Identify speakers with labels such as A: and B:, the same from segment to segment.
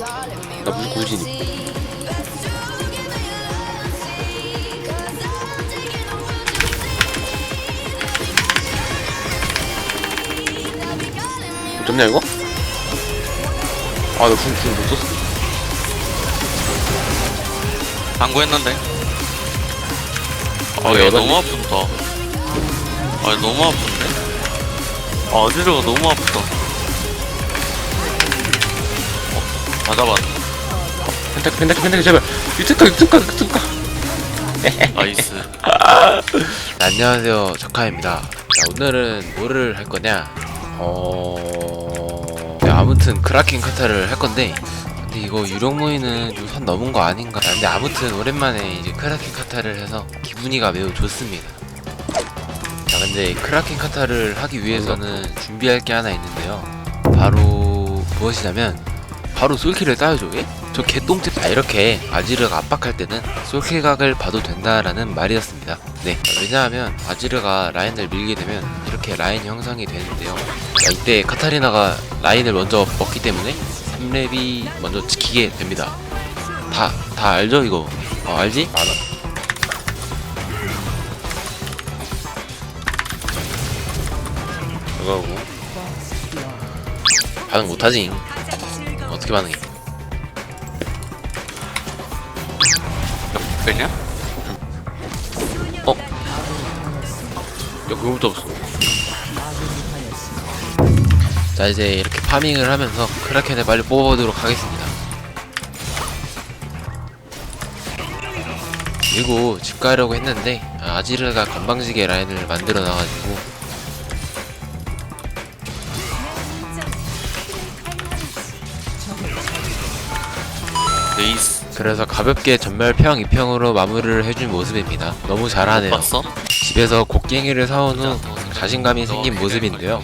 A: 나 무슨 고진이 어쩌냐 이거? 아나 궁, 궁못 썼어
B: 당구했는데. 아,
A: 여덟
B: 너무 아픈다. 아, 너무 아픈데? 아, 어디로가 너무 아프다. 다 잡았네.
A: 펜타크 펜타크 펜타크 제발. 유튜브 유튜브 유튜브
B: 나이스.
A: 안녕하세요. 적하입니다. 자 오늘은 뭐를 할 거냐? 어... 네, 아무튼 크라켄 카타를 할 건데 근데 이거 유령 모이는 좀 선 넘은 거 아닌가? 근데 아무튼 오랜만에 이제 크라켄 카타를 해서 기분이가 매우 좋습니다. 자 근데 크라켄 카타를 하기 위해서는 준비할 게 하나 있는데요. 바로 무엇이냐면 바로 솔킬을 따야죠 예? 저 개똥집 아 이렇게 아지르가 압박할 때는 솔킬각을 봐도 된다라는 말이었습니다. 네. 왜냐하면 아지르가 라인을 밀게 되면 이렇게 라인 형성이 되는데요. 자, 이때 카타리나가 라인을 먼저 먹기 때문에 3렙이 먼저 지키게 됩니다. 다, 다 알죠 이거? 어, 알지? 알아. 이거 하고. 반응 못하지 어떻게 반응해
B: 그냐?
A: 어? 야 그거부터 없어 자 이제 이렇게 파밍을 하면서 크라켄을 빨리 뽑아보도록 하겠습니다 그리고 집 가려고 했는데 아, 아지르가 건방지게 라인을 만들어 놔가지고
B: 네이스.
A: 그래서 가볍게 전멸 평 2평으로 마무리를 해준 모습입니다 너무 잘하네요
B: 봤어?
A: 집에서 곡괭이를 사온 후 자신감이 생긴 모습인데요.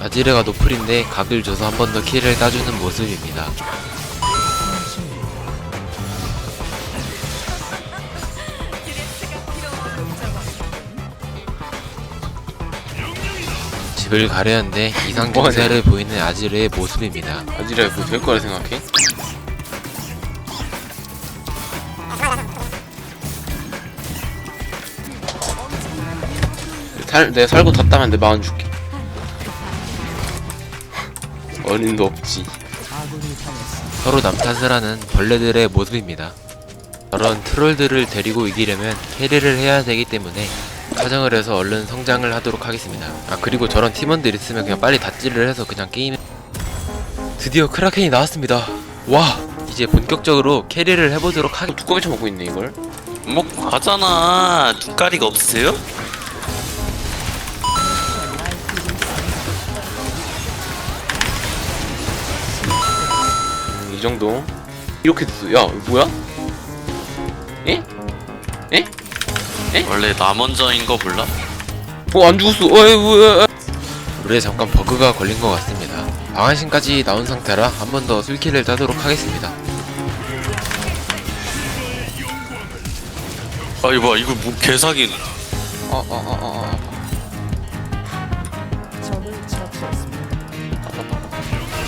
A: 아지르가 노플인데 각을 줘서 한 번더 킬을 따주는 모습입니다. 집을 가려는데 이상 경사를 보이는 아지르의 모습입니다. 아지르가 그거 될 거라 생각해? 살, 내가 살고 탔다면 내 마음 줄게. 어린도 없지. 서로 남탓을 하는 벌레들의 모습입니다. 저런 트롤들을 데리고 이기려면 캐리를 해야 되기 때문에 사정을 해서 얼른 성장을 하도록 하겠습니다. 아 그리고 저런 팀원들 있으면 그냥 빨리 다찌를 해서 그냥 게임. 드디어 크라켄이 나왔습니다. 와 이제 본격적으로 캐리를 해보도록 하겠. 두꺼비 쳐먹고 있네 이걸.
B: 먹고 가잖아. 두까리가 없으세요?
A: 음, 이 정도 이렇게 됐어 야 뭐야? 에?
B: 원래 나 먼저인 거 몰라?
A: 어 안 죽었어 어이 뭐야 물에 잠깐 버그가 걸린 것 같습니다 방한신까지 나온 상태라 한 번 더 술킬을 따도록 하겠습니다
B: 아, 이거 봐. 이거 뭐 개사기는.
A: 어어 어 어 어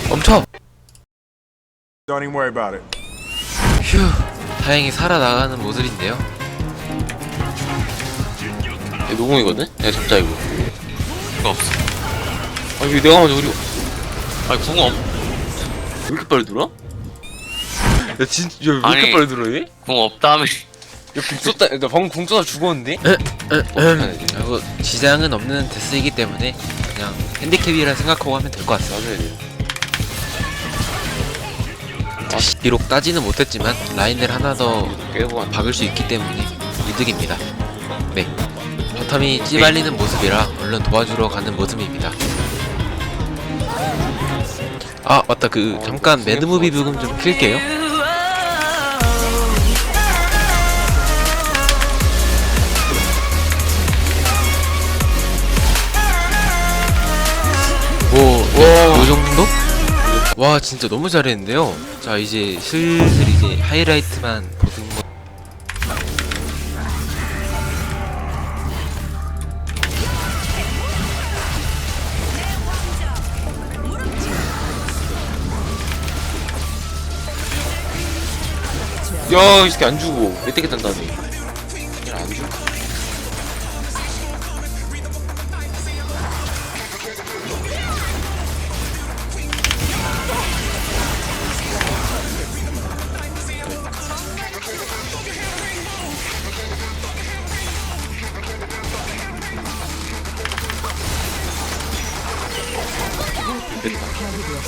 A: 멈춰
C: Don't even worry about it.
A: 휴 다행히 살아나가는 모습인데요 이거 노공이거든? 내가 잡자 이거
B: 이거 없어.
A: 아 이거 내가 먼저 우리
B: 아니, 궁 없,
A: 왜 이렇게 빨리 들어? 야 진짜 야, 왜 이렇게
B: 아니.
A: 빨리 들어 얘?
B: 궁 없다며.
A: 야, 궁 썼다. 나 방금 궁 쏘다 죽었는데? 그리고 지장은 없는 데스이기 때문에 그냥 핸디캡이라 생각하고 하면 될 것 같습니다. 아, 비록 따지는 못했지만 라인을 하나 더 박을 수 있기 때문에 이득입니다. 네. 바텀이 찌발리는 모습이라 얼른 도와주러 가는 모습입니다. 아 맞다 그 잠깐 매드무비 부금 좀 킬게요. 뭐, 요 정도? 와, 진짜 너무 잘했는데요? 자, 이제 슬슬 이제 하이라이트만 야, 이 새끼 안 죽어. 몇 대게 단다네. 얘안 죽어.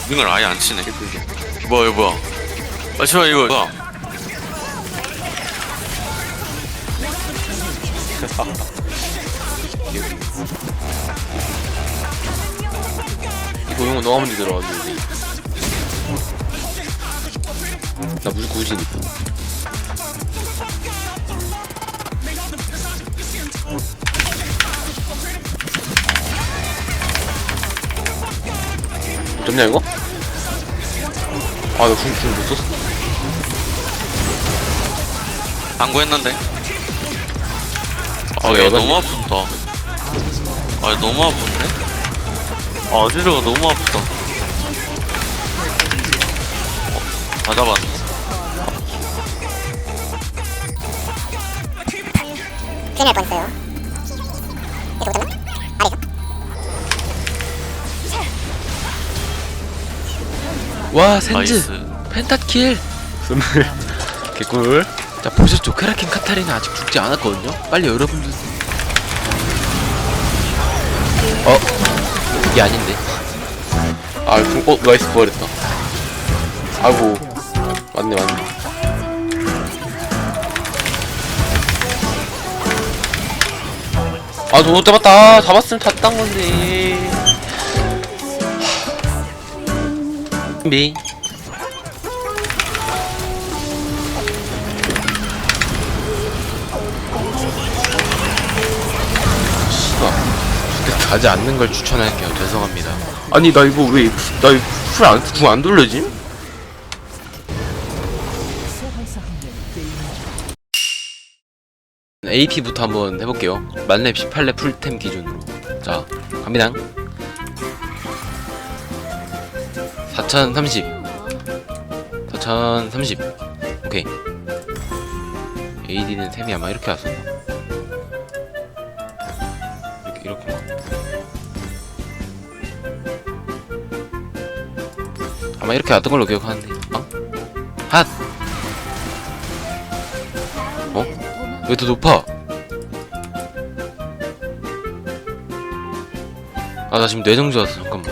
B: 이걸 아예 안 치네. 뭐야 이거 뭐야? 아 씨발 이거 뭐야?
A: 용어 너가 먼저 들어가지고. 나 무조건 우진이다. 점냐 이거? 아, 나 궁, 궁못 썼어.
B: 당구했는데. 아,
A: 어,
B: 얘
A: 여덟
B: 너무 아프다. 아, 얘 너무 아픈데? 아, 어지러가 너무 아프다. 어, 다 잡았네.
D: 큰일 날 뻔했어요. 이거 못했나? 아래가?
A: 와, 센즈!
B: 나이스.
A: 펜타킬! 선물. 개꿀. 자, 보셨죠? 크라켄 카타리는 아직 죽지 않았거든요? 빨리 여러분들. 어? 이게 아닌데. 아, 그, 어, 나이스 부활했다. 아이고. 맞네, 맞네. 아, 너못 잡았다. 잡았으면 다 딴 건데. 미. 씨 가지 않는 걸 추천할게요. 죄송합니다. 아니 나 이거 왜나풀안궁안 돌려지? AP부터 한번 해볼게요. 만렙 18렙 풀템 기준으로 자 갑니다. 4030 4030 오케이. AD는 템이 아마 이렇게 왔었나? 아마 이렇게 왔던 걸로 기억하는데 어? 핫! 어? 왜 더 높아? 아 나 지금 뇌정지 왔어 잠깐만